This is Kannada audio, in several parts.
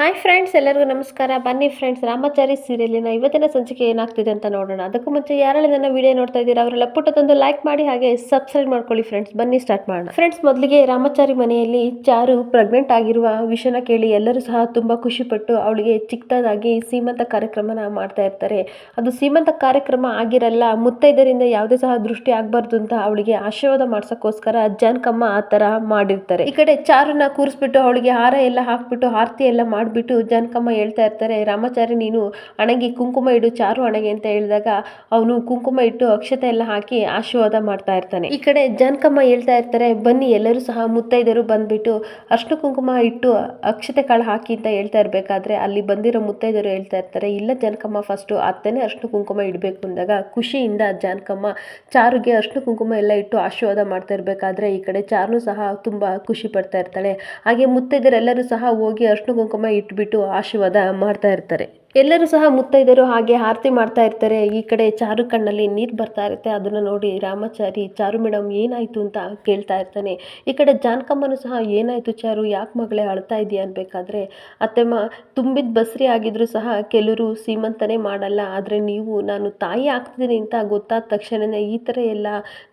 ಹಾಯ್ ಫ್ರೆಂಡ್ಸ್ ಎಲ್ಲರಿಗೂ ನಮಸ್ಕಾರ. ಬನ್ನಿ ಫ್ರೆಂಡ್ಸ್ ರಾಮಾಚಾರಿ ಸೀರಿಯಲಿನ ಇವತ್ತಿನ ಸಂಚಿಕೆ ಏನಾಗ್ತಿದೆ ಅಂತ ನೋಡೋಣ. ಅದಕ್ಕೂ ಮುಂಚೆ ಯಾರೆಲ್ಲ ನನ್ನ ವಿಡಿಯೋ ನೋಡ್ತಾ ಇದ್ದೀರಾ, ಅವರೆಲ್ಲ ಪುಟ್ಟದೊಂದು ಲೈಕ್ ಮಾಡಿ ಹಾಗೆ ಸಬ್ಸ್ಕ್ರೈಬ್ ಮಾಡ್ಕೊಳ್ಳಿ ಫ್ರೆಂಡ್ಸ್ ಬನ್ನಿ ಸ್ಟಾರ್ಟ್ ಮಾಡೋಣ. ಫ್ರೆಂಡ್ಸ್ ಮೊದಲಿಗೆ ರಾಮಾಚಾರಿ ಮನೆಯಲ್ಲಿ ಚಾರು ಪ್ರೆಗ್ನೆಂಟ್ ಆಗಿರುವ ವಿಷಯನ ಕೇಳಿ ಎಲ್ಲರೂ ಸಹ ತುಂಬ ಖುಷಿಪಟ್ಟು ಅವಳಿಗೆ ಚಿಕ್ಕದಾಗಿ ಸೀಮಂತ ಕಾರ್ಯಕ್ರಮನ ಮಾಡ್ತಾ ಇರ್ತಾರೆ. ಅದು ಸೀಮಂತ ಕಾರ್ಯಕ್ರಮ ಆಗಿರಲ್ಲ ಮುತ್ತೈದರಿಂದ ಯಾವುದೇ ಸಹ ದೃಷ್ಟಿ ಆಗಬಾರ್ದು ಅಂತ ಅವಳಿಗೆ ಆಶೀರ್ವಾದ ಮಾಡ್ಸೋಕ್ಕೋಸ್ಕರ ಜಾನ್ಕಮ್ಮ ಆ ಥರ ಮಾಡಿರ್ತಾರೆ. ಈ ಕಡೆ ಚಾರನ್ನ ಕೂರಿಸ್ಬಿಟ್ಟು ಅವಳಿಗೆ ಹಾರ ಎಲ್ಲ ಹಾಕ್ಬಿಟ್ಟು, ಆರತಿ ಎಲ್ಲ ಮಾಡಿಬಿಟ್ಟು ಜಾನಕಮ್ಮ ಹೇಳ್ತಾ ಇರ್ತಾರೆ ರಾಮಾಚಾರಿ ನೀನು ಹಣೆಗೆ ಕುಂಕುಮ ಇಡು, ಚಾರು ಹಣೆಗೆ ಅಂತ ಹೇಳಿದಾಗ ಅವನು ಕುಂಕುಮ ಇಟ್ಟು ಅಕ್ಷತೆ ಎಲ್ಲ ಹಾಕಿ ಆಶೀರ್ವಾದ ಮಾಡ್ತಾ ಇರ್ತಾನೆ. ಈ ಕಡೆ ಜಾನಕಮ್ಮ ಹೇಳ್ತಾ ಇರ್ತಾರೆ, ಬನ್ನಿ, ಎಲ್ಲರೂ ಸಹ ಮುತ್ತೈದರು ಬಂದ್ಬಿಟ್ಟು ಅಷ್ಟು ಕುಂಕುಮ ಇಟ್ಟು ಅಕ್ಷತೆ ಕಾಳು ಹಾಕಿ ಅಂತ ಹೇಳ್ತಾ ಇರಬೇಕಾದ್ರೆ ಅಲ್ಲಿ ಬಂದಿರೋ ಮುತ್ತೈದರು ಹೇಳ್ತಾ ಇರ್ತಾರೆ, ಇಲ್ಲ ಜಾನಕಮ್ಮ ಫಸ್ಟು ಅತ್ತೆನೇ ಅಷ್ಟು ಕುಂಕುಮ ಇಡಬೇಕು ಅಂದಾಗ ಖುಷಿಯಿಂದ ಜಾನಕಮ್ಮ ಚಾರುಗೆ ಅಷ್ಟು ಕುಂಕುಮ ಎಲ್ಲ ಇಟ್ಟು ಆಶೀರ್ವಾದ ಮಾಡ್ತಾ ಇರಬೇಕಾದ್ರೆ ಈ ಕಡೆ ಚಾರು ಸಹ ತುಂಬ ಖುಷಿ ಪಡ್ತಾ ಇರ್ತಾಳೆ. ಹಾಗೆ ಮುತ್ತೈದರೆಲ್ಲರೂ ಸಹ ಹೋಗಿ ಅರ್ಶಿನ ಕುಂಕುಮ ಇಟ್ಬಿಟ್ಟು ಆಶೀರ್ವಾದ ಮಾಡ್ತಾ ಇರ್ತಾರೆ. ಎಲ್ಲರೂ ಸಹ ಮುತ್ತೈದರು ಹಾಗೆ ಆರತಿ ಮಾಡ್ತಾ ಇರ್ತಾರೆ. ಈ ಕಡೆ ಚಾರು ಕಣ್ಣಲ್ಲಿ ನೀರು ಬರ್ತಾ ಇರುತ್ತೆ. ಅದನ್ನು ನೋಡಿ ರಾಮಾಚಾರಿ, ಚಾರು ಮೇಡಮ್ ಏನಾಯ್ತು ಅಂತ ಕೇಳ್ತಾ ಇರ್ತಾನೆ. ಈ ಕಡೆ ಜಾನಕಮ್ಮನು ಸಹ, ಏನಾಯ್ತು ಚಾರು, ಯಾಕೆ ಮಗಳೇ ಅಳ್ತಾ ಇದೆಯಾ? ಅನ್ಬೇಕಾದ್ರೆ ಅತ್ತೆಮ್ಮ ತುಂಬಿದ ಬಸ್ರಿ ಆಗಿದ್ರು ಸಹ ಕೆಲವರು ಸೀಮಂತನೇ ಮಾಡಲ್ಲ. ಆದರೆ ನೀವು, ನಾನು ತಾಯಿ ಆಗ್ತಿದ್ದೀನಿ ಅಂತ ಗೊತ್ತಾದ ತಕ್ಷಣನೇ ಈ ಥರ ಎಲ್ಲ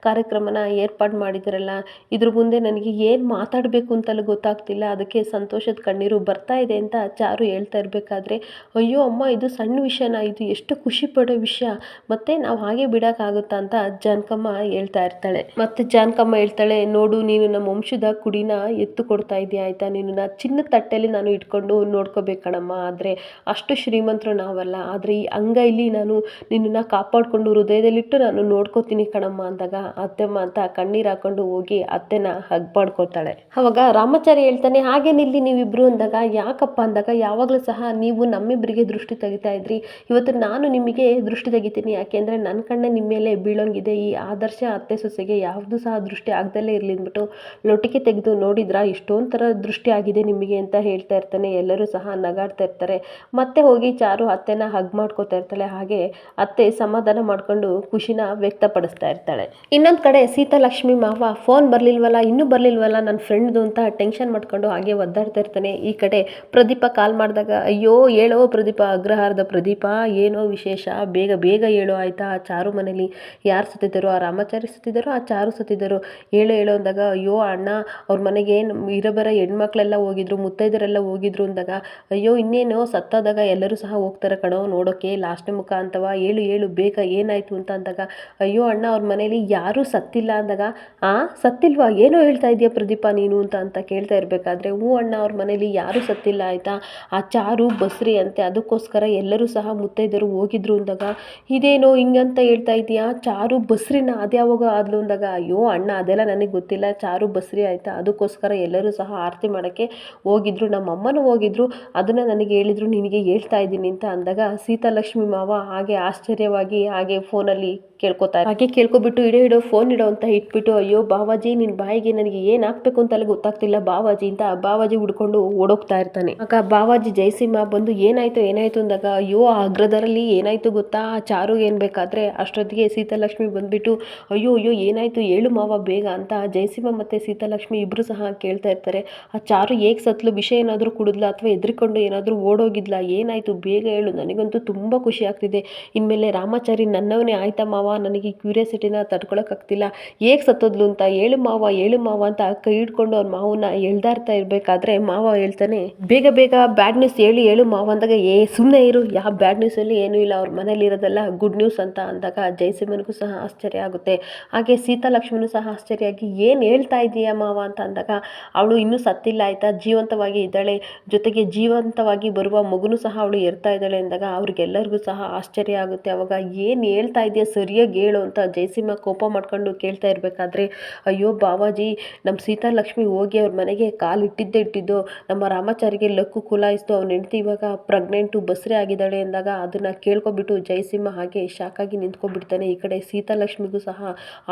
ಕಾರ್ಯಕ್ರಮನ ಏರ್ಪಾಡು ಮಾಡಿದ್ರಲ್ಲ. ಇದ್ರ ಮುಂದೆ ನನಗೆ ಏನು ಮಾತಾಡಬೇಕು ಅಂತಲೂ ಗೊತ್ತಾಗ್ತಿಲ್ಲ. ಅದಕ್ಕೆ ಸಂತೋಷದ ಕಣ್ಣೀರು ಬರ್ತಾ ಇದೆ ಅಂತ ಚಾರು ಹೇಳ್ತಾ ಇರಬೇಕಾದ್ರೆ, ಅಯ್ಯೋ ಅಮ್ಮ, ಇದು ಸಣ್ಣ ವಿಷಯನ, ಇದು ಎಷ್ಟು ಖುಷಿ ಪಡೋ ವಿಷಯ. ಮತ್ತೆ ನಾವು ಹಾಗೆ ಬಿಡೋಕ್ಕಾಗುತ್ತಾ ಅಂತ ಜಾನಕಮ್ಮ ಹೇಳ್ತಾ ಇರ್ತಾಳೆ. ಮತ್ತೆ ಜಾನಕಮ್ಮ ಹೇಳ್ತಾಳೆ, ನೋಡು, ನೀನು ನಮ್ಮ ವಂಶದ ಕುಡಿನ ಎತ್ತು ಕೊಡ್ತಾ ಇದೀಯ ಆಯ್ತಾ? ನೀನು ಚಿನ್ನ ತಟ್ಟೆಯಲ್ಲಿ ನಾನು ಇಟ್ಕೊಂಡು ನೋಡ್ಕೋಬೇಕಣಮ್ಮ ಆದರೆ ಅಷ್ಟು ಶ್ರೀಮಂತರು ನಾವಲ್ಲ. ಆದರೆ ಈ ಅಂಗೈಲಿ ನಾನು ನಿನ್ನನ್ನು ಕಾಪಾಡಿಕೊಂಡು ಹೃದಯದಲ್ಲಿಟ್ಟು ನಾನು ನೋಡ್ಕೋತೀನಿ ಕಣಮ್ಮ ಅಂದಾಗ ಅತ್ತೆಮ್ಮ ಅಂತ ಕಣ್ಣೀರು ಹಾಕೊಂಡು ಹೋಗಿ ಅತ್ತೆನ ಹಗ್ ಮಾಡ್ಕೊತಾಳೆ ಅವಾಗ ರಾಮಾಚಾರಿ ಹೇಳ್ತಾನೆ, ಹಾಗೆ ನಿಲ್ಲಿ ನೀವಿಬ್ರು ಅಂದಾಗ, ಯಾಕಪ್ಪ ಅಂದಾಗ ಯಾವಾಗಲೂ ಸಹ ನೀವು ನಮ್ಮಿಬ್ಬರಿಗೆ ದೃಷ್ಟಿ ತೆಗಿತಾ ಇದ್ರಿ. ಇವತ್ತು ನಾನು ನಿಮಗೆ ದೃಷ್ಟಿ ತೆಗಿತೀನಿ. ಯಾಕೆಂದರೆ ನನ್ನ ಕಣ್ಣೆ ನಿಮ್ಮ ಮೇಲೆ ಬೀಳೋಂಗಿದೆ. ಈ ಆದರ್ಶ ಅತ್ತೆ ಸೊಸೆಗೆ ಯಾವುದು ಸಹ ದೃಷ್ಟಿ ಆಗ್ದಲೇ ಇರಲಿ ಅಂದ್ಬಿಟ್ಟು ಲೊಟಿಕೆ ತೆಗೆದು ನೋಡಿದ್ರಾ? ಇಷ್ಟೊಂದು ಥರ ದೃಷ್ಟಿ ಆಗಿದೆ ನಿಮಗೆ ಅಂತ ಹೇಳ್ತಾ ಇರ್ತಾನೆ. ಎಲ್ಲರೂ ಸಹ ನಗಾಡ್ತಾ ಇರ್ತಾರೆ. ಮತ್ತೆ ಹೋಗಿ ಚಾರು ಅತ್ತೆನ ಹಗ್ ಮಾಡ್ಕೋತಾ ಇರ್ತಾಳೆ. ಹಾಗೆ ಅತ್ತೆ ಸಮಾಧಾನ ಮಾಡ್ಕೊಂಡು ಖುಷಿನ ವ್ಯಕ್ತಪಡಿಸ್ತಾ ಇರ್ತಾಳೆ. ಇನ್ನೊಂದು ಕಡೆ ಸೀತಾಲಕ್ಷ್ಮಿ ಮಾವ ಫೋನ್ ಬರಲಿಲ್ವಲ್ಲ? ಇನ್ನೂ ಬರಲಿಲ್ವಲ್ಲ? ನನ್ನ ಫ್ರೆಂಡ್ದು ಅಂತ ಟೆನ್ಷನ್ ಮಾಡ್ಕೊಂಡು ಹಾಗೆ ಒದ್ದಾಡ್ತಾ ಇರ್ತಾನೆ. ಈ ಕಡೆ ಪ್ರದೀಪ ಕಾಲ್ ಮಾಡಿದಾಗ, ಅಯ್ಯೋ, ಹೇಳೋ ಪ್ರದೀಪ ಅಗ್ರಹಾರದ ಪ್ರದೀಪ, ಏನೋ ವಿಶೇಷ? ಬೇಗ ಬೇಗ ಹೇಳು, ಆಯಿತಾ? ಆ ಚಾರು ಮನೇಲಿ ಯಾರು ಸತ್ತಿದ್ದಾರೋ? ಆ ರಾಮಾಚಾರಿ ಸತ್ತಿದ್ದಾರೋ? ಆ ಚಾರು ಸತ್ತಿದ್ದರು? ಹೇಳು ಹೇಳು ಅಂದಾಗ, ಅಯ್ಯೋ ಅಣ್ಣ, ಅವ್ರ ಮನೆಗೆ ಏನು ಇರಬರ ಹೆಣ್ಮಕ್ಳೆಲ್ಲ ಹೋಗಿದ್ರು, ಮುತ್ತೈದರೆಲ್ಲ ಹೋಗಿದ್ರು ಅಂದಾಗ, ಅಯ್ಯೋ ಇನ್ನೇನೋ ಸತ್ತಾದಾಗ ಎಲ್ಲರೂ ಸಹ ಹೋಗ್ತಾರೆ ಕಣೋ ನೋಡೋಕೆ, ಲಾಸ್ಟ್ನೇ ಮುಖ ಅಂತವ? ಹೇಳು ಹೇಳು, ಬೇಗ ಏನಾಯಿತು ಅಂತ ಅಂದಾಗ, ಅಯ್ಯೋ ಅಣ್ಣ, ಅವ್ರ ಮನೇಲಿ ಯಾರೂ ಸತ್ತಿಲ್ಲ ಅಂದಾಗ, ಆ? ಸತ್ತಿಲ್ವಾ? ಏನೋ ಹೇಳ್ತಾ ಇದೆಯಾ ಪ್ರದೀಪ ನೀನು ಅಂತ ಅಂತ ಕೇಳ್ತಾ ಇರಬೇಕಾದ್ರೆ, ಹ್ಞೂ ಅಣ್ಣ, ಅವ್ರ ಮನೇಲಿ ಯಾರೂ ಸತ್ತಿಲ್ಲ, ಆಯಿತಾ? ಆ ಚಾರು, ಬಸ್ರಿ ಅಂತೆ ಅದಕ್ಕೋಸ್ಕರ ಎಲ್ಲರೂ ಸಹ ಮುತ್ತೈದರು ಹೋಗಿದ್ರು ಅಂದಾಗ, ಇದೇನೋ ಹಿಂಗಂತ ಹೇಳ್ತಾ ಇದೆಯಾ ಚಾರು ಬಸ್ರಿನ ಅದ್ಯಾವಾಗ ಆದ್ಲು? ಅಂದಾಗ, ಅಯ್ಯೋ ಅಣ್ಣ, ಅದೆಲ್ಲ ನನಗೆ ಗೊತ್ತಿಲ್ಲ. ಚಾರು ಬಸ್ರಿ ಆಯಿತಾ? ಅದಕ್ಕೋಸ್ಕರ ಎಲ್ಲರೂ ಸಹ ಆರತಿ ಮಾಡೋಕ್ಕೆ ಹೋಗಿದ್ರು. ನಮ್ಮ ಅಮ್ಮನೂ ಹೋಗಿದ್ರು. ಅದನ್ನು ನನಗೆ ಹೇಳಿದ್ರು. ನಿನಗೆ ಹೇಳ್ತಾ ಇದ್ದೀನಿ ಅಂತ ಅಂದಾಗ, ಸೀತಾಲಕ್ಷ್ಮಿ ಮಾವ ಹಾಗೆ ಆಶ್ಚರ್ಯವಾಗಿ ಹಾಗೆ ಫೋನಲ್ಲಿ ಕೇಳ್ಕೊತಾರೆ. ಹಾಗೆ ಕೇಳ್ಕೊಬಿಟ್ಟು, ಇಡೋ ಇಡೋ ಫೋನ್ ಇಡೋ ಅಂತ ಇಟ್ಬಿಟ್ಟು, ಅಯ್ಯೋ, ಬಾವಾಜಿ ನಿನ್ನ ಬಾಯಿಗೆ ನನಗೆ ಏನು ಹಾಕ್ಬೇಕು ಅಂತಲೇ ಗೊತ್ತಾಗ್ತಿಲ್ಲ. ಬಾವಾಜಿ ಅಂತ ಬಾವಾಜಿ ಹುಡ್ಕೊಂಡು ಓಡೋಗ್ತಾ ಇರ್ತಾನೆ. ಆಗ ಬಾವಾಜಿ ಜಯಸಿಂಹ ಬಂದು, ಏನಾಯ್ತು ಏನಾಯ್ತು? ಅಂದಾಗ, ಅಯ್ಯೋ ಅಗ್ರದರಲ್ಲಿ ಏನಾಯ್ತು ಗೊತ್ತಾ? ಆ ಚಾರು ಏನು ಬೇಕಾದ್ರೆ ಅಷ್ಟೊತ್ತಿಗೆ ಸೀತಾಲಕ್ಷ್ಮಿ ಬಂದ್ಬಿಟ್ಟು, ಅಯ್ಯೋ ಅಯ್ಯೋ, ಏನಾಯ್ತು? ಹೇಳು ಮಾವ ಬೇಗ ಅಂತ ಜಯಸಿಂಹ ಮತ್ತೆ ಸೀತಾಲಕ್ಷ್ಮಿ ಇಬ್ರು ಸಹ ಕೇಳ್ತಾ ಇರ್ತಾರೆ. ಆ ಚಾರು ಹೇಗೆ ಸತ್ಲು ವಿಷ ಏನಾದರೂ ಕುಡಿದ್ಲ ಅಥವಾ ಎದ್ರಿಕೊಂಡು ಏನಾದರೂ ಓಡೋಗಿದ್ಲಾ? ಏನಾಯ್ತು? ಬೇಗ ಹೇಳು. ನನಗಂತೂ ತುಂಬ ಖುಷಿ ಆಗ್ತಿದೆ. ಇನ್ಮೇಲೆ ರಾಮಾಚಾರಿ ನನ್ನವನೇ ಆಯ್ತಾ ಮಾವ ನನಗೆ ಈ ಕ್ಯೂರಿಯಾಸಿಟಿನ ತಡ್ಕೊಳಕ್ಕಾಗ್ತಿಲ್ಲ ಹೇಗೆ ಸತ್ತೋದ್ಲು ಅಂತ ಏಳು ಮಾವ ಏಳು ಮಾವ ಅಂತ ಕೈ ಹಿಡ್ಕೊಂಡು ಅವ್ರ ಮಾವನ್ನ ಎಳ್ದಾಡ್ತಾ ಇರಬೇಕಾದ್ರೆ ಮಾವ ಹೇಳ್ತಾನೆ, ಬೇಗ ಬೇಗ ಬ್ಯಾಡ್ ನ್ಯೂಸ್ ಹೇಳಿ, ಹೇಳು ಮಾವ ಅಂದಾಗ, ಏ ಸುಮ್ಮನೆ ಇರು ಯಾವ ಬ್ಯಾಡ್ ನ್ಯೂಸಲ್ಲಿ ಏನೂ ಇಲ್ಲ, ಅವ್ರ ಮನೇಲಿ ಇರೋದೆಲ್ಲ ಗುಡ್ ನ್ಯೂಸ್ ಅಂತ ಅಂದಾಗ ಜಯಸಿಂಹನಿಗೂ ಸಹ ಆಶ್ಚರ್ಯ ಆಗುತ್ತೆ. ಹಾಗೆ ಸೀತಾಲಕ್ಷ್ಮಿನೂ ಸಹ ಆಶ್ಚರ್ಯ ಆಗಿ ಏನು ಹೇಳ್ತಾ ಇದೀಯಾ ಮಾವ ಅಂತ ಅಂದಾಗ, ಅವಳು ಇನ್ನೂ ಸತ್ತಿಲ್ಲ ಆಯ್ತಾ, ಜೀವಂತವಾಗಿ ಇದ್ದಾಳೆ, ಜೊತೆಗೆ ಜೀವಂತವಾಗಿ ಬರುವ ಮಗುನೂ ಸಹ ಅವಳು ಇರ್ತಾ ಇದ್ದಾಳೆ ಅಂದಾಗ, ಅವ್ರಿಗೆಲ್ಲರಿಗೂ ಸಹ ಆಶ್ಚರ್ಯ ಆಗುತ್ತೆ. ಅವಾಗ ಏನು ಹೇಳ್ತಾ ಇದೆಯಾ ಸರಿಯಾಗಿ ಹೇಳು ಅಂತ ಜಯಸಿಂಹ ಕೋಪ ಮಾಡ್ಕೊಂಡು ಕೇಳ್ತಾ ಇರಬೇಕಾದ್ರೆ, ಅಯ್ಯೋ ಬಾವಾಜಿ ನಮ್ಮ ಸೀತಾಲಕ್ಷ್ಮಿ ಹೋಗಿ ಅವ್ರ ಮನೆಗೆ ಕಾಲು ಇಟ್ಟಿದ್ದೇ ಇಟ್ಟಿದ್ದು. ನಮ್ಮ ರಾಮಾಚಾರಿಗೆ ಲಕ್ಕು ಕುಲಾಯಿಸ್ತು ಅವ್ನ ಹೆಂಡ್ತಿ ಇವಾಗ ಪ್ರೆಗ್ನೆಂಟು ಬಸ್ರೆ ಆಗಿದ್ದಾಳೆ ಅಂದಾಗ ಅದನ್ನು ಕೇಳ್ಕೊಬಿಟ್ಟು ಜಯಸಿಂಹ ಹಾಗೆ ಶಾಕಾಗಿ ನಿಂತ್ಕೊಂಡ್ಬಿಡ್ತಾನೆ ಈ ಕಡೆ ಸೀತಾಲಕ್ಷ್ಮಿಗೂ ಸಹ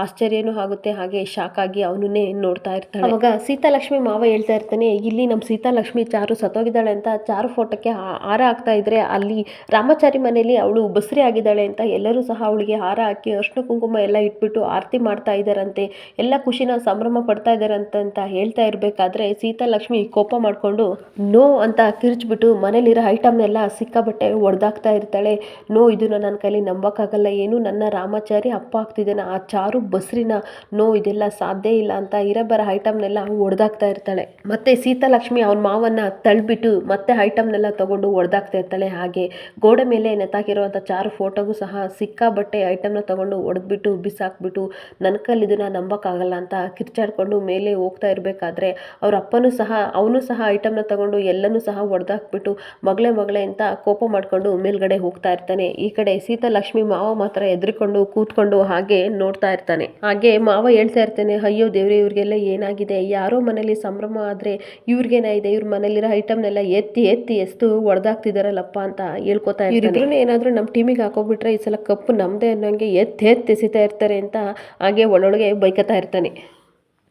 ಆಶ್ಚರ್ಯನೂ ಆಗುತ್ತೆ. ಹಾಗೆ ಶಾಕಾಗಿ ಅವನನ್ನೇ ನೋಡ್ತಾ ಇರ್ತಾನೆ ಅವಾಗ ಸೀತಾಲಕ್ಷ್ಮಿ ಮಾವ ಹೇಳ್ತಾ ಇರ್ತಾನೆ, ಇಲ್ಲಿ ನಮ್ಮ ಸೀತಾಲಕ್ಷ್ಮಿ ಚಾರು ಸತ್ತೋಗಿದ್ದಾಳೆ ಅಂತ ಚಾರು ಫೋಟೋಕ್ಕೆ ಹಾರ ಹಾಕ್ತಾ ಇದ್ರೆ ಅಲ್ಲಿ ರಾಮಾಚಾರಿ ಮನೆಯಲ್ಲಿ ಅವಳು ಬಸ್ರಿ ಆಗಿದ್ದಾಳೆ ಅಂತ ಎಲ್ಲರೂ ಸಹ ಅವಳಿಗೆ ಹಾರ ಹಾಕಿ ಅರ್ಶಿನ ಕುಂಕುಮ ಎಲ್ಲ ಇಟ್ಬಿಟ್ಟು ಆರತಿ ಮಾಡ್ತಾ ಇದ್ದಾರಂತೆ. ಎಲ್ಲ ಖುಷಿನ ಸಂಭ್ರಮ ಪಡ್ತಾ ಇದ್ದಾರಂತೆ ಅಂತ ಹೇಳ್ತಾ ಇರಬೇಕಾದ್ರೆ ಸೀತಾಲಕ್ಷ್ಮಿ ಕೋಪ ಮಾಡಿಕೊಂಡು, ನೋ ಅಂತ ಕಿರ್ಚ್ಬಿಟ್ಟು ಮನೇಲಿರೋ ಐಟಮ್ನೆಲ್ಲ ಸಿಕ್ಕಾಬಟ್ಟೆ ಒಡೆದಾಗ್ತಾ ಇರ್ತಾಳೆ. ನೋ, ಇದನ್ನ ನನ್ನ ಕೈಲಿ ನಂಬೋಕ್ಕಾಗಲ್ಲ. ಏನು ನನ್ನ ರಾಮಾಚಾರಿ ಅಪ್ಪ ಆಗ್ತಿದ್ದಾನೆ ಆ ಚಾರು ಬಸ್ರಿನ ನೋ, ಇದೆಲ್ಲ ಸಾಧ್ಯ ಇಲ್ಲ ಅಂತ ಇರಬರ ಐಟಮ್ನೆಲ್ಲ ಒಡೆದಾಗ್ತಾ ಇರ್ತಾಳೆ. ಮತ್ತೆ ಸೀತಾಲಕ್ಷ್ಮಿ ಅವನ ಮಾವನ್ನ ತಳ್ಬಿಟ್ಟು ಮತ್ತೆ ಐಟಮ್ನೆಲ್ಲ ತಗೊಂಡು ಒಡೆದಾಗ್ತಾ ಇರ್ತಾಳೆ ಹಾಗೆ. ಗೋಡೆ ಮೇಲೆ ನೆತ್ತಾಕಿರುವಂಥ ಚಾರು ಫೋಟೋಗೂ ಸಹ ಸಿಕ್ಕಾಬಟ್ಟೆ ಐಟಮ್ನ ತಗೊಂಡು ಒಡೆದ್ಬಿಟ್ಟು ಬಿಸಾಕ್ಬಿಟ್ಟು ನನ್ನ ಕೈಲಿ ಇದನ್ನು ನಂಬಕ್ಕಾಗಲ್ಲ ಅಂತ ಕಿರ್ಚಾಡ್ಕೊಂಡು ಮೇಲೆ ಹೋಗ್ತಾ ಇರಬೇಕಾದ್ರೆ ಅವ್ರ ಅಪ್ಪನೂ ಸಹ, ಅವನು ಸಹ ಐಟಮ್ನ ತಗೊಂಡು ಎಲ್ಲನೂ ಸಹ ಒಡೆದಾಕ್ಬಿಟ್ಟು ಮಗಳೇ ಮಗಳೇ ಅಂತ ಕೋಪ ಮಾಡ್ಕೊಂಡು ಮೇಲ್ಗಡೆ ಹೋಗ್ತಾ ಇರ್ತಾನೆ. ಈ ಕಡೆ ಸೀತಾ ಲಕ್ಷ್ಮಿ ಮಾವ ಮಾತ್ರ ಎದ್ರಿಕೊಂಡು ಕೂತ್ಕೊಂಡು ಹಾಗೆ ನೋಡ್ತಾ ಇರ್ತಾನೆ. ಹಾಗೆ ಮಾವ ಹೇಳ್ತಾ ಇರ್ತಾನೆ, ಅಯ್ಯೋ ದೇವ್ರೆ, ಇವ್ರಿಗೆಲ್ಲ ಏನಾಗಿದೆ? ಯಾರೋ ಮನೇಲಿ ಸಂಭ್ರಮ ಆದ್ರೆ ಇವ್ರಿಗೇನಾಗಿದೆ ಇವ್ರ ಮನೇಲಿರೋ ಐಟಮ್ನೆಲ್ಲ ಎತ್ತಿ ಎತ್ತಿ ಎಷ್ಟು ಒಡೆದಾಕ್ತಿದಾರಲ್ಲಪ್ಪ ಅಂತ ಹೇಳ್ಕೊತಾ ಇರ್ತಾನೆ. ಏನಾದರೂ ನಮ್ಮ ಟೀಮಿಗೆ ಹಾಕೋಬಿಟ್ರೆ ಈ ಸಲ ಕಪ್ಪು ನಮ್ಮದೇ ಅನ್ನೋಂಗೆ ಎತ್ತಿ ಎತ್ತಿ ಎಸಿತಾ ಇರ್ತಾರೆ ಅಂತ ಹಾಗೆ ಒಳೊಳಗೆ ಬೈಕತಾ ಇರ್ತಾನೆ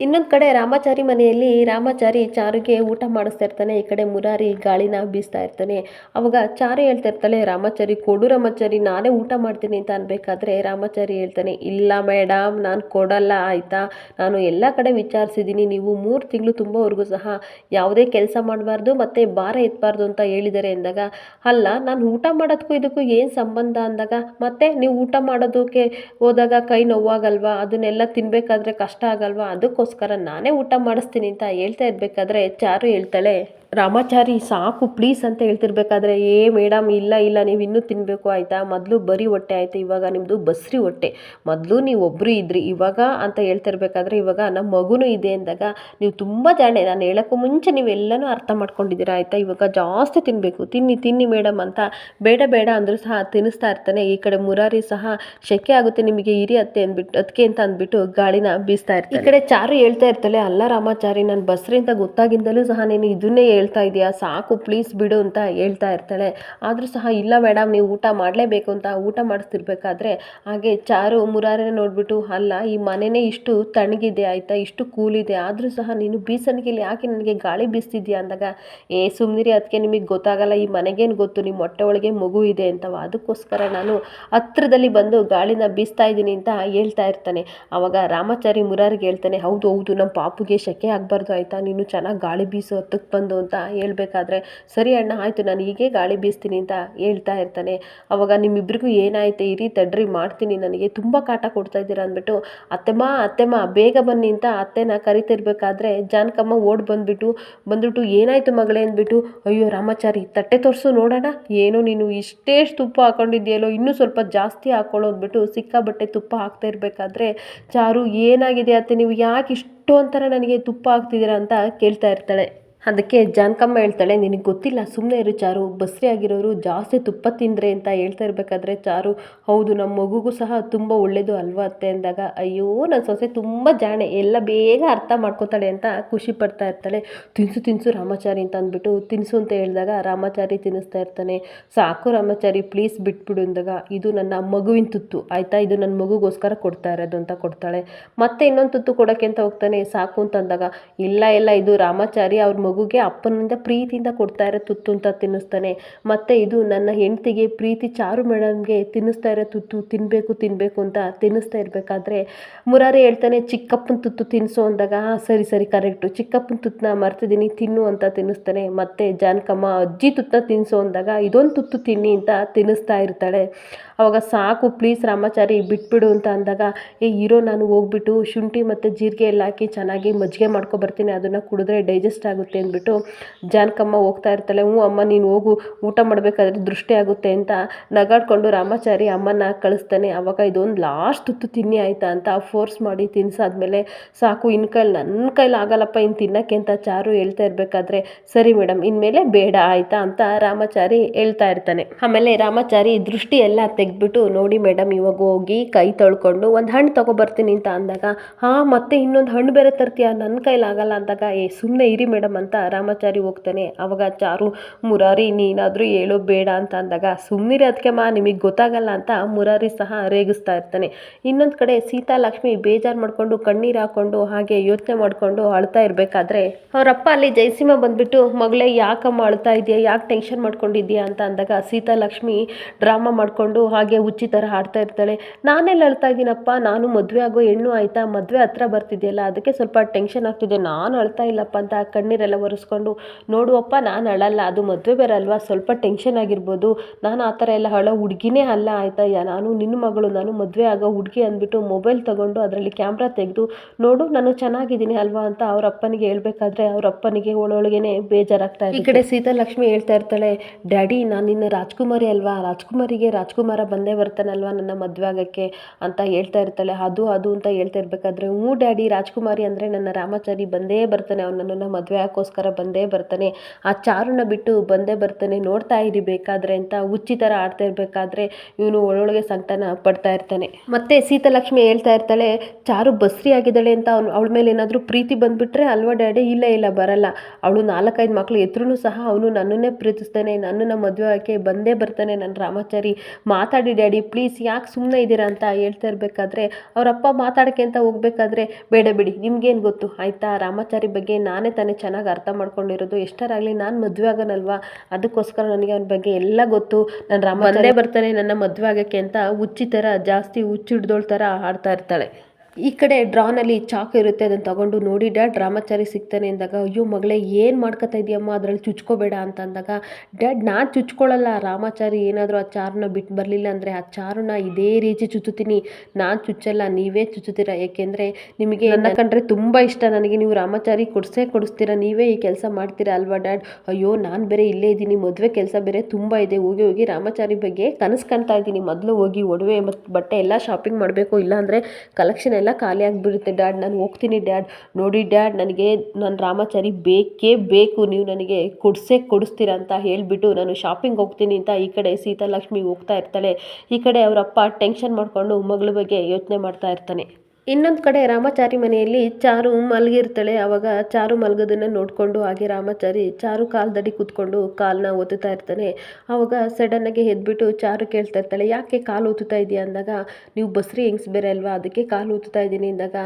ಇನ್ನೊಂದು ಕಡೆ ರಾಮಾಚಾರಿ ಮನೆಯಲ್ಲಿ ರಾಮಾಚಾರಿ ಚಾರುಗೆ ಊಟ ಮಾಡಿಸ್ತಾ ಇರ್ತಾನೆ, ಈ ಕಡೆ ಮುರಾರಿ ಗಾಳಿನ ಬೀಸ್ತಾ ಇರ್ತಾನೆ. ಅವಾಗ ಚಾರು ಹೇಳ್ತಾ ಇರ್ತಾಳೆ, ರಾಮಾಚಾರಿ, ಕೊಡು ರಾಮಾಚಾರಿ, ನಾನೇ ಊಟ ಮಾಡ್ತೀನಿ ಅಂತ ಅನ್ಬೇಕಾದ್ರೆ ರಾಮಾಚಾರಿ ಹೇಳ್ತಾನೆ, ಇಲ್ಲ ಮೇಡಮ್ ನಾನು ಕೊಡಲ್ಲ, ಆಯಿತಾ? ನಾನು ಎಲ್ಲ ಕಡೆ ವಿಚಾರಿಸಿದ್ದೀನಿ ನೀವು ಮೂರು ತಿಂಗಳು ತುಂಬವರೆಗೂ ಸಹ ಯಾವುದೇ ಕೆಲಸ ಮಾಡಬಾರ್ದು ಮತ್ತು ಭಾರ ಎತ್ತಬಾರ್ದು ಅಂತ ಹೇಳಿದ್ದಾರೆ ಅಂದಾಗ, ಅಲ್ಲ, ನಾನು ಊಟ ಮಾಡೋದಕ್ಕೂ ಇದಕ್ಕೂ ಏನು ಸಂಬಂಧ? ಅಂದಾಗ, ಮತ್ತೆ ನೀವು ಊಟ ಮಾಡೋದಕ್ಕೆ ಹೋದಾಗ ಕೈ ನೋವಾಗಲ್ವಾ? ಅದನ್ನೆಲ್ಲ ತಿನ್ನಬೇಕಾದ್ರೆ ಕಷ್ಟ ಆಗಲ್ವಾ? ಅದಕ್ಕೋಸ್ಕರ ನಾನೇ ಊಟ ಮಾಡಿಸ್ತೀನಿ ಅಂತ ಹೇಳ್ತಾ ಇರಬೇಕಾದ್ರೆ ಚಾರು ಹೇಳ್ತಾಳೆ. ರಾಮಾಚಾರಿ ಸಾಕು ಪ್ಲೀಸ್ ಅಂತ ಹೇಳ್ತಿರ್ಬೇಕಾದ್ರೆ ಏ ಮೇಡಮ್ ಇಲ್ಲ ಇಲ್ಲ ನೀವು ಇನ್ನೂ ತಿನ್ನಬೇಕು ಆಯಿತಾ? ಮೊದಲು ಬರೀ ಹೊಟ್ಟೆ ಆಯಿತು ಇವಾಗ ನಿಮ್ಮದು ಬಸ್ರಿ ಹೊಟ್ಟೆ. ಮೊದಲು ನೀವು ಒಬ್ಬರು ಇದ್ರಿ ಇವಾಗ ಅಂತ ಹೇಳ್ತಿರ್ಬೇಕಾದ್ರೆ ಇವಾಗ ನಮ್ಮ ಮಗುನೂ ಇದೆ ಅಂದಾಗ ನೀವು ತುಂಬ ಜಾಣೆ. ನಾನು ಹೇಳೋಕ್ಕೂ ಮುಂಚೆ ನೀವೆಲ್ಲನೂ ಅರ್ಥ ಮಾಡ್ಕೊಂಡಿದ್ದೀರ ಆಯಿತಾ? ಇವಾಗ ಜಾಸ್ತಿ ತಿನ್ನಬೇಕು ತಿನ್ನಿ ತಿನ್ನಿ ಮೇಡಮ್ ಅಂತ ಬೇಡ ಬೇಡ ಅಂದರೂ ಸಹ ತಿನ್ನಿಸ್ತಾ ಇರ್ತಾನೆ. ಈ ಕಡೆ ಮುರಾರಿ ಸಹ ಶೆಕೆ ಆಗುತ್ತೆ ನಿಮಗೆ ಹಿರಿ ಅತ್ತೆ ಅಂದ್ಬಿಟ್ಟು ಅದಕ್ಕೆ ಅಂತ ಅಂದ್ಬಿಟ್ಟು ಗಾಳಿನ ಬೀಸ್ತಾ ಇರ್ತಾರೆ ಈ ಕಡೆ ಚಾರು ಹೇಳ್ತಾ ಇರ್ತಾಳೆ ಅಲ್ಲ ರಾಮಾಚಾರಿ ನಾನು ಬಸ್ರಿ ಅಂತ ಗೊತ್ತಾಗಿಂದಲೂ ಸಹ ನೀನು ಇದನ್ನೇ ಹೇಳ್ತಾ ಇದೆಯಾ? ಸಾಕು ಪ್ಲೀಸ್ ಬಿಡು ಅಂತ ಹೇಳ್ತಾ ಇರ್ತಾಳೆ. ಆದರೂ ಸಹ, ಇಲ್ಲ ಮೇಡಮ್ ನೀವು ಊಟ ಮಾಡಲೇಬೇಕು ಅಂತ ಊಟ ಮಾಡಿಸ್ತಿರ್ಬೇಕಾದ್ರೆ ಹಾಗೆ ಚಾರು ಮುರಾರೇ ನೋಡಿಬಿಟ್ಟು, ಅಲ್ಲ, ಈ ಮನೆನೇ ಇಷ್ಟು ತಣ್ಣಗಿದೆ ಆಯಿತಾ? ಇಷ್ಟು ಕೂಲಿದೆ ಆದರೂ ಸಹ, ನೀನು ಬೀಸಣಿಗೆಲಿ ಯಾಕೆ ನನಗೆ ಗಾಳಿ ಬೀಸ್ತಿದ್ಯಾ ಅಂದಾಗ? ಏ ಸುಮ್ಮನಿರಿ ಅದಕ್ಕೆ ನಿಮಗೆ ಗೊತ್ತಾಗಲ್ಲ, ಈ ಮನೆಗೇನು ಗೊತ್ತು? ನಿಮ್ಮ ಹೊಟ್ಟೆ ಒಳಗೆ ಮಗು ಇದೆ ಅಂತವ ಅದಕ್ಕೋಸ್ಕರ ನಾನು ಹತ್ರದಲ್ಲಿ ಬಂದು ಗಾಳಿನ ಬೀಸ್ತಾ ಇದ್ದೀನಿ ಅಂತ ಹೇಳ್ತಾ ಇರ್ತಾನೆ. ಆವಾಗ ರಾಮಾಚಾರಿ ಮುರಾರಿಗೆ ಹೇಳ್ತಾನೆ, ಹೌದು ಹೌದು ನಮ್ಮ ಪಾಪುಗೆ ಶೆಕೆ ಆಗಬಾರ್ದು ಆಯಿತಾ? ನೀನು ಚೆನ್ನಾಗಿ ಗಾಳಿ ಬೀಸು ಹತ್ತಕ್ಕೆ ಬಂದು ಅಂತ ಹೇಳಬೇಕಾದ್ರೆ, ಸರಿ ಅಣ್ಣ, ಆಯಿತು, ನಾನು ಹೀಗೆ ಗಾಳಿ ಬೀಸ್ತೀನಿ ಅಂತ ಹೇಳ್ತಾ ಇರ್ತಾನೆ. ಅವಾಗ ನಿಮ್ಮಿಬ್ಬರಿಗೂ ಏನಾಯಿತು, ಇರಿ ತಡ್ರಿ, ಮಾಡ್ತೀನಿ, ನನಗೆ ತುಂಬ ಕಾಟ ಕೊಡ್ತಾ ಇದ್ದೀರಾ ಅಂದ್ಬಿಟ್ಟು, ಅತ್ತೆಮ್ಮ ಅತ್ತೆಮ್ಮ, ಬೇಗ ಬನ್ನಿ ಅಂತ ಅತ್ತೆನ ಕರಿತಿರ್ಬೇಕಾದ್ರೆ ಜಾನಕಮ್ಮ ಓಡ್ ಬಂದ್ಬಿಟ್ಟು ಬಂದ್ಬಿಟ್ಟು, ಏನಾಯಿತು ಮಗಳೇ? ಅಂದ್ಬಿಟ್ಟು, ಅಯ್ಯೋ, ರಾಮಾಚಾರಿ, ತಟ್ಟೆ ತೋರಿಸು ನೋಡೋಣ, ಏನೋ ನೀನು ಇಷ್ಟೇ ತುಪ್ಪ ಹಾಕೊಂಡಿದ್ಯಲ್ಲೋ ಇನ್ನೂ ಸ್ವಲ್ಪ ಜಾಸ್ತಿ ಹಾಕೊಳ್ಳೋ ಅಂದ್ಬಿಟ್ಟು ಸಿಕ್ಕಾಬಟ್ಟೆ ತುಪ್ಪ ಹಾಕ್ತಾ ಇರಬೇಕಾದ್ರೆ, ಚಾರು, ಏನಾಗಿದೆ ಅತ್ತೆ, ನೀವು ಯಾಕೆ ಇಷ್ಟು ಒಂಥರ ನನಗೆ ತುಪ್ಪ ಹಾಕ್ತಿದ್ದೀರಾ? ಅಂತ ಕೇಳ್ತಾ ಇರ್ತಾಳೆ. ಅದಕ್ಕೆ ಜಾನ್ಕಮ್ಮ ಹೇಳ್ತಾಳೆ, ನಿನಗೆ ಗೊತ್ತಿಲ್ಲ ಸುಮ್ಮನೆ ಇರು ಚಾರು. ಬಸ್ರಿ ಆಗಿರೋರು ಜಾಸ್ತಿ ತುಪ್ಪ ತಿಂದರೆ ಅಂತ ಹೇಳ್ತಾ ಇರಬೇಕಾದ್ರೆ ಚಾರು, ಹೌದು ನಮ್ಮ ಮಗುಗೂ ಸಹ ತುಂಬ ಒಳ್ಳೆಯದು ಅಲ್ವಾ ಅತ್ತೆ? ಅಂದಾಗ, ಅಯ್ಯೋ ನನ್ನ ಸೊಸೆ ತುಂಬ ಜಾಣೆ. ಎಲ್ಲ ಬೇಗ ಅರ್ಥ ಮಾಡ್ಕೋತಾಳೆ ಅಂತ ಖುಷಿ ಪಡ್ತಾ ಇರ್ತಾಳೆ. ತಿನ್ಸು ತಿನ್ಸು ರಾಮಾಚಾರಿ ಅಂತ ಅಂದ್ಬಿಟ್ಟು ತಿನ್ಸು ಅಂತ ಹೇಳಿದಾಗ ರಾಮಾಚಾರಿ ತಿನ್ನಿಸ್ತಾ ಇರ್ತಾನೆ. ಸಾಕು ರಾಮಾಚಾರಿ, ಪ್ಲೀಸ್ ಬಿಟ್ಬಿಡು ಅಂದಾಗ, ಇದು ನನ್ನ ಮಗುವಿನ ತುತ್ತು. ಆಯಿತಾ? ಇದು ನನ್ನ ಮಗುಗೋಸ್ಕರ ಕೊಡ್ತಾ ಇರೋದು ಅಂತ ಕೊಡ್ತಾಳೆ. ಮತ್ತೆ ಇನ್ನೊಂದು ತುತ್ತು ಕೊಡೋಕ್ಕೆ ಅಂತ ಹೋಗ್ತಾನೆ. ಸಾಕು ಅಂತ ಅಂದಾಗ, ಇಲ್ಲ ಇಲ್ಲ, ಇದು ರಾಮಾಚಾರಿ ಅವ್ರ ಮಗುಗೆ ಅಪ್ಪನಿಂದ ಪ್ರೀತಿಯಿಂದ ಕೊಡ್ತಾ ಇರೋ ತುತ್ತು ಅಂತ ತಿನ್ನಿಸ್ತಾನೆ. ಮತ್ತು ಇದು ನನ್ನ ಹೆಂಡತಿಗೆ ಪ್ರೀತಿ ಚಾರು ಮೇಡಮ್ಗೆ ತಿನ್ನಿಸ್ತಾ ಇರೋ ತುತ್ತು ತಿನ್ನಬೇಕು ತಿನ್ನಬೇಕು ಅಂತ ತಿನ್ನಿಸ್ತಾ ಇರಬೇಕಾದ್ರೆ ಮುರಾರಿ ಹೇಳ್ತಾನೆ, ಚಿಕ್ಕಪ್ಪನ ತುತ್ತು ತಿನ್ನಿಸು ಅಂದಾಗ, ಹಾಂ, ಸರಿ ಸರಿ, ಕರೆಕ್ಟು. ಚಿಕ್ಕಪ್ಪನ ತುತ್ತನ್ನ ಮರ್ತಿದ್ದೀನಿ, ತಿನ್ನು ಅಂತ ತಿನ್ನಿಸ್ತಾನೆ. ಮತ್ತು ಜಾನಕಮ್ಮ, ಅಜ್ಜಿ ತುತ್ತ ತಿನ್ನಿಸು ಅಂದಾಗ, ಇದೊಂದು ತುತ್ತು ತಿನ್ನಿ ಅಂತ ತಿನ್ನಿಸ್ತಾ ಇರ್ತಾಳೆ. ಅವಾಗ ಸಾಕು ಪ್ಲೀಸ್ ರಾಮಾಚಾರಿ, ಬಿಟ್ಬಿಡು ಅಂತ ಅಂದಾಗ, ಏ, ಇರೋ ನಾನು ಹೋಗ್ಬಿಟ್ಟು ಶುಂಠಿ ಮತ್ತು ಜೀರಿಗೆ ಎಲ್ಲ ಹಾಕಿ ಚೆನ್ನಾಗಿ ಮಜ್ಜಿಗೆ ಮಾಡ್ಕೊಬರ್ತೀನಿ ಅದನ್ನು ಕುಡಿದ್ರೆ ಡೈಜೆಸ್ಟ್ ಆಗುತ್ತೆ, ಅಂದ್ಬಿಟ್ಟು ಜಾನಕಮ್ಮ ಹೋಗ್ತಾ ಇರ್ತಾಳೆ. ಹ್ಞೂ ಅಮ್ಮ, ನೀನು ಹೋಗು, ಊಟ ಮಾಡಬೇಕಾದ್ರೆ ದೃಷ್ಟಿ ಆಗುತ್ತೆ, ಅಂತ ನಗಾಡ್ಕೊಂಡು ರಾಮಾಚಾರಿ ಅಮ್ಮನ ಕಳಿಸ್ತಾನೆ. ಅವಾಗ ಇದೊಂದು ಲಾಸ್ಟ್ ತುತ್ತು ತಿನ್ನಿ ಆಯಿತಾ ಅಂತ ಫೋರ್ಸ್ ಮಾಡಿ ತಿನ್ಸಾದ್ಮೇಲೆ, ಸಾಕು ಇನ್ನು ಕೈಲಿ ನನ್ನ ಕೈಲಿ ಆಗಲ್ಲಪ್ಪ ಇನ್ನು ತಿನ್ನಕ್ಕೆ, ಅಂತ ಚಾರು ಹೇಳ್ತಾ ಇರಬೇಕಾದ್ರೆ, ಸರಿ ಮೇಡಮ್ ಇನ್ಮೇಲೆ ಬೇಡ, ಆಯಿತಾ? ಅಂತ ರಾಮಾಚಾರಿ ಹೇಳ್ತಾ ಇರ್ತಾನೆ. ಆಮೇಲೆ ರಾಮಾಚಾರಿ ದೃಷ್ಟಿ ಎಲ್ಲ ತೆಗೆದ್ಬಿಟ್ಟು, ನೋಡಿ ಮೇಡಮ್ ಇವಾಗ ಹೋಗಿ ಕೈ ತೊಳ್ಕೊಂಡು ಒಂದು ಹಣ್ಣು ತೊಗೊಬರ್ತೀನಿ ಅಂತ ಅಂದಾಗ, ಹಾಂ, ಮತ್ತೆ ಇನ್ನೊಂದು ಹಣ್ಣು ಬೇರೆ ತರ್ತೀಯ? ನನ್ನ ಕೈಲಿ ಆಗಲ್ಲ ಅಂದಾಗ, ಏ ಸುಮ್ಮನೆ ಇರಿ ಮೇಡಮ್ ಅಂತ ರಾಮಾಚಾರಿ ಹೋಗ್ತಾನೆ. ಅವಾಗ ಚಾರು, ಮುರಾರಿ, ನೀನಾದರೂ ಹೇಳೋ ಬೇಡ ಅಂತ ಅಂದಾಗ ಸುಮ್ಮನಿರಿ ಮಾ, ನಿಮಗೆ ಗೊತ್ತಾಗಲ್ಲ ಅಂತ ಮುರಾರಿ ಸಹ ರೇಗಿಸ್ತಾ ಇರ್ತಾನೆ. ಇನ್ನೊಂದು ಕಡೆ ಸೀತಾ ಲಕ್ಷ್ಮಿ ಬೇಜಾರು ಮಾಡಿಕೊಂಡು ಕಣ್ಣೀರು ಹಾಕೊಂಡು ಹಾಗೆ ಯೋಚನೆ ಮಾಡಿಕೊಂಡು ಅಳ್ತಾ ಇರಬೇಕಾದ್ರೆ, ಅವರಪ್ಪ, ಅಲ್ಲಿ ಜಯಸಿಂಹ ಬಂದುಬಿಟ್ಟು, ಮಗಳೇ, ಯಾಕಮ್ಮ ಅಳ್ತಾ ಇದೆಯಾ? ಯಾಕೆ ಟೆನ್ಷನ್ ಮಾಡ್ಕೊಂಡಿದ್ಯಾ ಅಂತ ಅಂದಾಗ ಸೀತಾ ಲಕ್ಷ್ಮಿ ಡ್ರಾಮಾ ಮಾಡಿಕೊಂಡು ಹಾಗೆ ಹುಚ್ಚಿ ಥರ ಆಡ್ತಾ ಇರ್ತಾಳೆ. ನಾನೆಲ್ಲ ಅಳ್ತಾ ಇದ್ದೀನಪ್ಪ ನಾನು ಮದುವೆ ಆಗೋ ಹೆಣ್ಣು ಆಯಿತಾ? ಮದುವೆ ಹತ್ರ ಬರ್ತಿದೆಯಲ್ಲ ಅದಕ್ಕೆ ಸ್ವಲ್ಪ ಟೆನ್ಷನ್ ಆಗ್ತಿದೆ. ನಾನು ಅಳ್ತಾ ಇಲ್ಲಪ್ಪ ಅಂತ ಕಣ್ಣೀರೆಲ್ಲ ಒರೆಸ್ಕೊಂಡು ನೋಡುವಪ್ಪ ನಾನು ಅಳಲ್ಲ ಅದು ಮದುವೆ ಬೇರೆ ಅಲ್ವಾ? ಸ್ವಲ್ಪ ಟೆನ್ಷನ್ ಆಗಿರ್ಬೋದು. ನಾನು ಆ ಥರ ಎಲ್ಲ ಅಳೋ ಹುಡುಗಿನೇ ಅಲ್ಲ ಆಯಿತಾ? ನಾನು ನಿನ್ನ ಮಗಳು ನಾನು ಮದುವೆ ಆಗೋ ಹುಡುಗಿ ಅಂದ್ಬಿಟ್ಟು ಮೊಬೈಲ್ ತಗೊಂಡು ಅದರಲ್ಲಿ ಕ್ಯಾಮ್ರಾ ತೆಗೆದು ನೋಡು ನಾನು ಚೆನ್ನಾಗಿದ್ದೀನಿ ಅಲ್ವಾ ಅಂತ ಅವ್ರ ಅಪ್ಪನಿಗೆ ಹೇಳಬೇಕಾದ್ರೆ ಅವ್ರ ಅಪ್ಪನಿಗೆ ಒಳೊಳಗೇನೆ ಬೇಜಾರಾಗ್ತಾ ಇದೆ. ಈ ಕಡೆ ಸೀತಾಲಕ್ಷ್ಮಿ ಹೇಳ್ತಾ ಇರ್ತಾಳೆ ಡ್ಯಾಡಿ ನಾನು ನಿನ್ನ ರಾಜ್ಕುಮಾರಿ ಅಲ್ವಾ? ರಾಜ್ಕುಮಾರಿಗೆ ರಾಜ್ಕುಮಾರ ಬಂದೇ ಬರ್ತಾನಲ್ವ ನನ್ನ ಮದುವೆ ಆಗೋಕ್ಕೆ ಅಂತ ಹೇಳ್ತಾ ಇರ್ತಾಳೆ. ಅದು ಅದು ಅಂತ ಹೇಳ್ತಾ ಇರ್ಬೇಕಾದ್ರೆ, ಹ್ಞೂ ಡ್ಯಾಡಿ, ರಾಜ್ಕುಮಾರಿ ಅಂದರೆ ನನ್ನ ರಾಮಾಚಾರಿ ಬಂದೇ ಬರ್ತಾನೆ. ಅವ್ನು ನನ್ನನ್ನು ಮದುವೆ ಆಗೋಸ್ಕರ ಬಂದೇ ಬರ್ತಾನೆ. ಆ ಚಾರುನ ಬಿಟ್ಟು ಬಂದೇ ಬರ್ತಾನೆ. ನೋಡ್ತಾ ಇರಿ ಬೇಕಾದ್ರೆ ಅಂತ ಹುಚ್ಚಿ ಥರ ಆಡ್ತಾ ಇರಬೇಕಾದ್ರೆ ಇವನು ಒಳೊಳಗೆ ಸಂಕಟನ ಪಡ್ತಾ ಇರ್ತಾನೆ. ಮತ್ತೆ ಸೀತಾಲಕ್ಷ್ಮಿ ಹೇಳ್ತಾ ಇರ್ತಾಳೆ, ಚಾರು ಬಸ್ರಿ ಆಗಿದ್ದಾಳೆ ಅಂತ ಅವ್ನು, ಅವಳ ಮೇಲೆ ಏನಾದರೂ ಪ್ರೀತಿ ಬಂದುಬಿಟ್ರೆ ಅಲ್ವಾ ಡ್ಯಾಡಿ? ಇಲ್ಲ ಇಲ್ಲ, ಬರಲ್ಲ. ಅವಳು ನಾಲ್ಕೈದು ಮಕ್ಕಳು ಎದ್ರೂ ಸಹ ಅವನು ನನ್ನನ್ನೇ ಪ್ರೀತಿಸ್ತಾನೆ. ನನ್ನನ್ನು ಮದುವೆ ಆಕೆ ಬಂದೇ ಬರ್ತಾನೆ ನನ್ನ ರಾಮಾಚಾರಿ. ಮಾತಾಡಿ, ಡ್ಯಾಡಿ, ಪ್ಲೀಸ್ ಯಾಕೆ ಸುಮ್ಮನೆ ಇದ್ದೀರಾ ಅಂತ ಹೇಳ್ತಾ ಇರಬೇಕಾದ್ರೆ ಅವರಪ್ಪ ಮಾತಾಡೋಕ್ಕೆ ಅಂತ ಹೋಗ್ಬೇಕಾದ್ರೆ ಬೇಡ ಬಿಡಿ, ನಿಮ್ಗೇನು ಗೊತ್ತು? ಆಯಿತಾ? ರಾಮಾಚಾರಿ ಬಗ್ಗೆ ನಾನೇ ತಾನೇ ಚೆನ್ನಾಗಿ ಅರ್ಥ ಮಾಡ್ಕೊಂಡಿರೋದು. ಎಷ್ಟರಾಗಲಿ ನಾನು ಮದುವೆ ಆಗೋನಲ್ವಾ? ಅದಕ್ಕೋಸ್ಕರ ನನಗೆ ಅವನ ಬಗ್ಗೆ ಎಲ್ಲ ಗೊತ್ತು. ನಾನು ರಾಮ ಬರ್ತಾನೆ ನನ್ನ ಮದುವೆ ಆಗೋಕ್ಕೆ ಅಂತ ಹುಚ್ಚಿ ಥರ, ಜಾಸ್ತಿ ಹುಚ್ಚಿಡ್ದೋಳ್ ಥರ ಆಡ್ತಾ ಇರ್ತಾಳೆ. ಈ ಕಡೆ ಡ್ರಾನಲ್ಲಿ ಚಾಕ್ ಇರುತ್ತೆ, ಅದನ್ನು ತಗೊಂಡು ನೋಡಿ ಡ್ರಾಮಾಚಾರಿ ರಾಮಾಚಾರಿ ಸಿಗ್ತಾನೆ ಅಂದಾಗ, ಅಯ್ಯೋ ಮಗಳೇ, ಏನು ಮಾಡ್ಕೊತಾ ಇದೆಯಮ್ಮ? ಅದರಲ್ಲಿ ಚುಚ್ಕೋಬೇಡ ಅಂತ ಅಂದಾಗ, ಡ್ಯಾಡ್, ನಾನು ಚುಚ್ಕೊಳ್ಳಲ್ಲ ರಾಮಾಚಾರಿ ಏನಾದರೂ ಆ ಚಾರನ್ನ ಬಿಟ್ಟು ಬರಲಿಲ್ಲ ಅಂದರೆ ಆ ಚಾರನ್ನ ಇದೇ ರೀತಿ ಚುಚ್ಚುತ್ತೀನಿ. ನಾನು ಚುಚ್ಚಲ್ಲ, ನೀವೇ ಚುಚ್ಚುತ್ತೀರ? ಏಕೆಂದರೆ ನಿಮಗೆ ನನ್ನ ಕಂಡ್ರೆ ತುಂಬ ಇಷ್ಟ. ನನಗೆ ನೀವು ರಾಮಾಚಾರಿ ಕೊಡಿಸೇ ಕೊಡಿಸ್ತೀರಾ? ನೀವೇ ಈ ಕೆಲಸ ಮಾಡ್ತೀರಾ ಅಲ್ವಾ ಡ್ಯಾಡ್? ಅಯ್ಯೋ, ನಾನು ಬೇರೆ ಇಲ್ಲೇ ಇದ್ದೀನಿ. ಮದುವೆ ಕೆಲಸ ಬೇರೆ ತುಂಬ ಇದೆ. ಹೋಗಿ ಹೋಗಿ ರಾಮಾಚಾರಿ ಬಗ್ಗೆ ಕನಸು ಕಾಣ್ತಾ ಇದ್ದೀನಿ. ಮೊದಲು ಹೋಗಿ ಒಡವೆ ಮತ್ತು ಬಟ್ಟೆ ಎಲ್ಲ ಶಾಪಿಂಗ್ ಮಾಡಬೇಕು, ಇಲ್ಲಾಂದರೆ ಕಲೆಕ್ಷನ್ ಎಲ್ಲ ಖಾಲಿ ಆಗಿಬಿಡುತ್ತೆ ಡ್ಯಾಡ್. ನಾನು ಹೋಗ್ತೀನಿ ಡ್ಯಾಡ್. ನೋಡಿ ಡ್ಯಾಡ್, ನನಗೆ ನನ್ನ ರಾಮಾಚಾರಿ ಬೇಕೇ ಬೇಕು. ನೀವು ನನಗೆ ಕೊಡಿಸೇ ಕೊಡಿಸ್ತೀರ ಅಂತ ಹೇಳಿಬಿಟ್ಟು ನಾನು ಶಾಪಿಂಗ್ ಹೋಗ್ತೀನಿ ಅಂತ ಈ ಕಡೆ ಸೀತಾಲಕ್ಷ್ಮಿ ಹೋಗ್ತಾ ಇರ್ತಾಳೆ. ಈ ಕಡೆ ಅವರಪ್ಪ ಟೆನ್ಷನ್ ಮಾಡಿಕೊಂಡು ಮಗಳ ಬಗ್ಗೆ ಯೋಚನೆ ಮಾಡ್ತಾ ಇರ್ತಾನೆ. ಇನ್ನೊಂದು ಕಡೆ ರಾಮಾಚಾರಿ ಮನೆಯಲ್ಲಿ ಚಾರು ಮಲಗಿರ್ತಾಳೆ. ಅವಾಗ ಚಾರು ಮಲಗೋದನ್ನು ನೋಡಿಕೊಂಡು ಹಾಗೆ ರಾಮಾಚಾರಿ ಚಾರು ಕಾಲ್ದಡಿ ಕೂತ್ಕೊಂಡು ಕಾಲನ್ನ ಒತ್ತುತ್ತಾ ಇರ್ತಾನೆ. ಅವಾಗ ಸಡನ್ನಾಗಿ ಎದ್ಬಿಟ್ಟು ಚಾರು ಕೇಳ್ತಾ ಇರ್ತಾಳೆ, ಯಾಕೆ ಕಾಲು ಒತ್ತುತ್ತಾ ಇದೆಯಾ? ಅಂದಾಗ, ನೀವು ಬಸ್ರಿ ಹೆಂಗ್ಸ್ ಬೇರೆ ಅಲ್ವಾ? ಅದಕ್ಕೆ ಕಾಲು ಒತ್ತುತ್ತಾ ಇದ್ದೀನಿ ಅಂದಾಗ,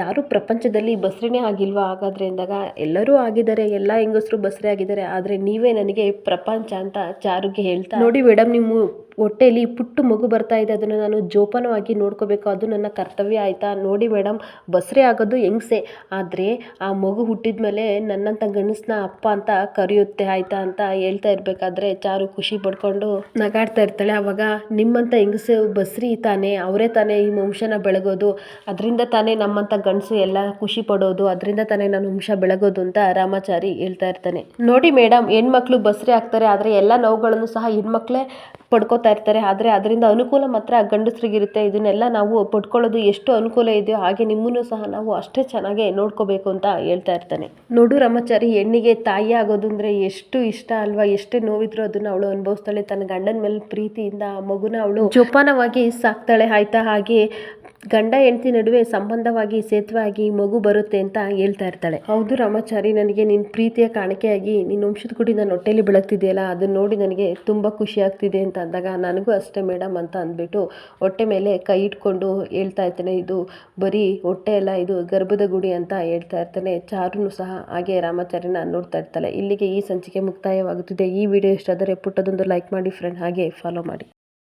ಯಾರು ಪ್ರಪಂಚದಲ್ಲಿ ಬಸ್ರಿನೇ ಆಗಿಲ್ವಾ? ಹಾಗಾದ್ರೆ ಅಂದಾಗ, ಎಲ್ಲರೂ ಆಗಿದ್ದಾರೆ, ಎಲ್ಲ ಹೆಂಗಸರು ಬಸ್ರಿ ಆಗಿದ್ದಾರೆ, ಆದರೆ ನೀವೇ ನನಗೆ ಪ್ರಪಂಚ ಅಂತ ಚಾರುಗೆ ಹೇಳ್ತಾ ನೋಡಿ ಮೇಡಮ್, ನಿಮ್ಮ ಹೊಟ್ಟೆಯಲ್ಲಿ ಪುಟ್ಟು ಮಗು ಬರ್ತಾ ಇದೆ. ಅದನ್ನು ನಾನು ಜೋಪಾನವಾಗಿ ನೋಡ್ಕೋಬೇಕು. ಅದು ನನ್ನ ಕರ್ತವ್ಯ, ಆಯಿತಾ? ನೋಡಿ ಮೇಡಮ್, ಬಸ್ರೆ ಆಗೋದು ಹೆಂಗ್ಸೆ? ಆದರೆ ಆ ಮಗು ಹುಟ್ಟಿದ ಮೇಲೆ ನನ್ನಂಥ ಗಂಡಸನ್ನ ಅಪ್ಪ ಅಂತ ಕರೆಯುತ್ತೆ, ಆಯಿತಾ ಅಂತ ಹೇಳ್ತಾ ಇರಬೇಕಾದ್ರೆ ಚಾರು ಖುಷಿ ಪಡ್ಕೊಂಡು ನಗಾಡ್ತಾ ಇರ್ತಾಳೆ. ಆವಾಗ ನಿಮ್ಮಂಥ ಹೆಂಗಸು ಬಸ್ರಿ ತಾನೇ, ಅವರೇ ತಾನೇ ಈ ವಂಶನ ಬೆಳಗೋದು. ಅದರಿಂದ ತಾನೇ ನಮ್ಮಂಥ ಗಂಡಸು ಎಲ್ಲ ಖುಷಿ ಪಡೋದು. ಅದರಿಂದ ತಾನೇ ನಾನು ವಂಶ ಬೆಳಗೋದು ಅಂತ ರಾಮಾಚಾರಿ ಹೇಳ್ತಾ ಇರ್ತಾನೆ. ನೋಡಿ ಮೇಡಮ್, ಹೆಣ್ಮಕ್ಳು ಬಸ್ರಿ ಆಗ್ತಾರೆ ಆದರೆ ಎಲ್ಲ ನೋವುಗಳನ್ನು ಸಹ ಹೆಣ್ಮಕ್ಳೇ ಪಡ್ಕೋತಾ ಇರ್ತಾರೆ. ಆದರೆ ಅದರಿಂದ ಅನುಕೂಲ ಮಾತ್ರ ಗಂಡಸ್ರಿಗಿರುತ್ತೆ. ಇದನ್ನೆಲ್ಲ ನಾವು ಪಡ್ಕೊಳ್ಳೋದು ಎಷ್ಟು ಅನುಕೂಲ ಇದೆಯೋ ಹಾಗೆ ನಿಮ್ಮನ್ನು ಸಹ ನಾವು ಅಷ್ಟೇ ಚೆನ್ನಾಗಿ ನೋಡ್ಕೋಬೇಕು ಅಂತ ಹೇಳ್ತಾ ಇರ್ತಾನೆ. ನೋಡು ರಾಮಾಚಾರಿ, ಹೆಣ್ಣಿಗೆ ತಾಯಿ ಆಗೋದು ಅಂದರೆ ಎಷ್ಟು ಇಷ್ಟ ಅಲ್ವಾ? ಎಷ್ಟೇ ನೋವಿದ್ರು ಅದನ್ನು ಅವಳು ಅನುಭವಿಸ್ತಾಳೆ. ತನ್ನ ಗಂಡನ ಮೇಲೆ ಪ್ರೀತಿಯಿಂದ ಮಗುನ ಅವಳು ಜೋಪಾನವಾಗಿ ಸಾಕ್ತಾಳೆ. ಆಯ್ತಾ? ಹಾಗೆ ಗಂಡ ಹೆಂಡತಿ ನಡುವೆ ಸಂಬಂಧವಾಗಿ ಸೇತುವೆ ಆಗಿ ಮಗು ಬರುತ್ತೆ ಅಂತ ಹೇಳ್ತಾ ಇರ್ತಾಳೆ. ಹೌದು ರಾಮಾಚಾರಿ, ನನಗೆ ನಿನ್ನ ಪ್ರೀತಿಯ ಕಾಣಿಕೆಯಾಗಿ ನಿನ್ನ ವಂಶದ ಗುಡಿ ನನ್ನ ಹೊಟ್ಟೆಲಿ ಬೆಳಗ್ತಿದೆಯಲ್ಲ ಅದನ್ನ ನೋಡಿ ನನಗೆ ತುಂಬ ಖುಷಿ ಆಗ್ತಿದೆ ಅಂತ ಅಂದಾಗ, ನನಗೂ ಅಷ್ಟೇ ಮೇಡಮ್ ಅಂತ ಅಂದ್ಬಿಟ್ಟು ಹೊಟ್ಟೆ ಮೇಲೆ ಕೈ ಇಟ್ಕೊಂಡು ಹೇಳ್ತಾ ಇರ್ತಾನೆ. ಇದು ಬರೀ ಹೊಟ್ಟೆ ಎಲ್ಲ ಇದು ಗರ್ಭದ ಗುಡಿ ಅಂತ ಹೇಳ್ತಾ ಇರ್ತಾನೆ. ಚಾರುನು ಸಹ ಹಾಗೆ ರಾಮಾಚಾರಿನ ನೋಡ್ತಾ ಇರ್ತಾಳೆ. ಇಲ್ಲಿಗೆ ಈ ಸಂಚಿಕೆ ಮುಕ್ತಾಯವಾಗುತ್ತಿದೆ. ಈ ವಿಡಿಯೋ ಇಷ್ಟ ಆದರೆ ಪುಟ್ಟದೊಂದು ಲೈಕ್ ಮಾಡಿ, ಫ್ರೆಂಡ್ ಹಾಗೆ ಫಾಲೋ ಮಾಡಿ.